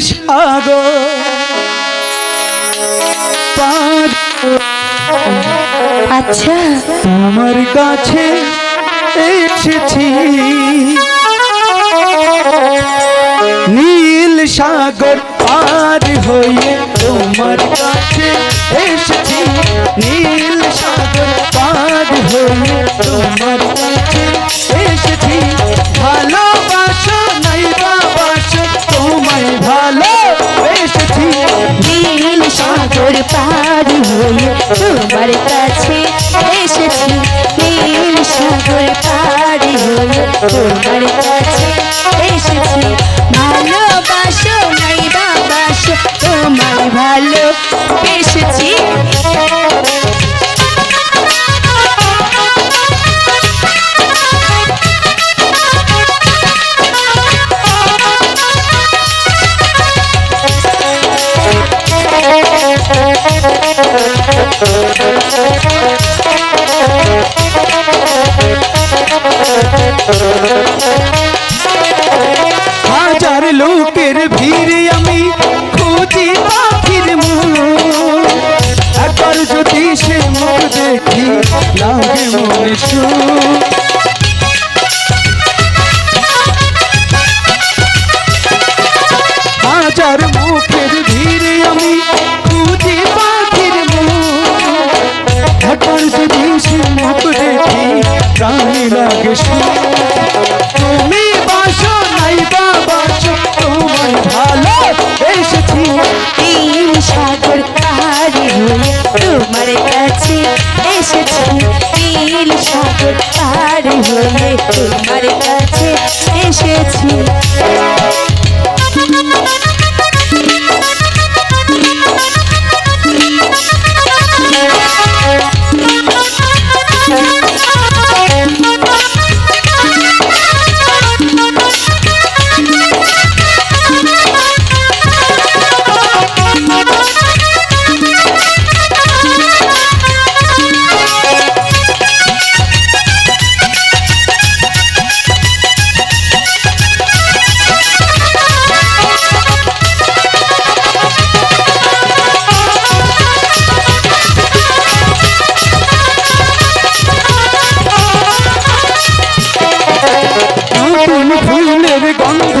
সাগর আচ্ছা। তোমার কাছে এসেছি হয়ে তোমার কাছে এসেছি নীল সাগর পার হয়ে তোমার কাছে ভিড়ে আমি খুঁজি পাখির একবার যদি সে মুখ দেখি লাগে মনে সুখ। তোমার কাছে এসেছি নীল সাগর পার হয়ে। তোমার কাছে এসেছি।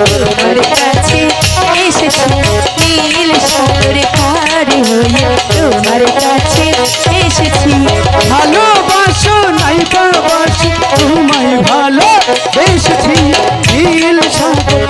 তোমার কাছে এসেছি নীল সাগর পার হয়ে তোমার কাছে এসেছি। ভালোবাসো নাই ভালো এসেছি নীল সাগর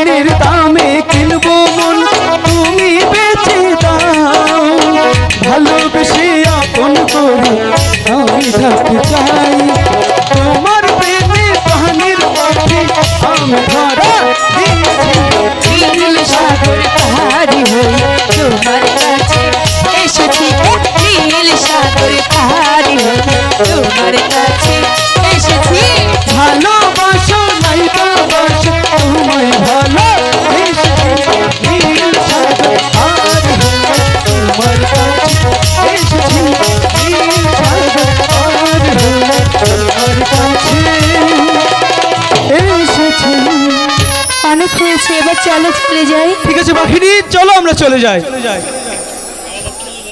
প্রাণের দামে কিনবো মন, তুমি বেঁচে দাও। ভালোবেসে আপন করে আমি থাকতে চাই। তোমার প্রেমে প্রাণের পথে আমি ধরা দিয়েছি। সাগর পাহাড়ি হই তোমার কাছে আছে এবার চলো চলে যাই। ঠিক আছে বাঘিনী চলো আমরা চলে যাই।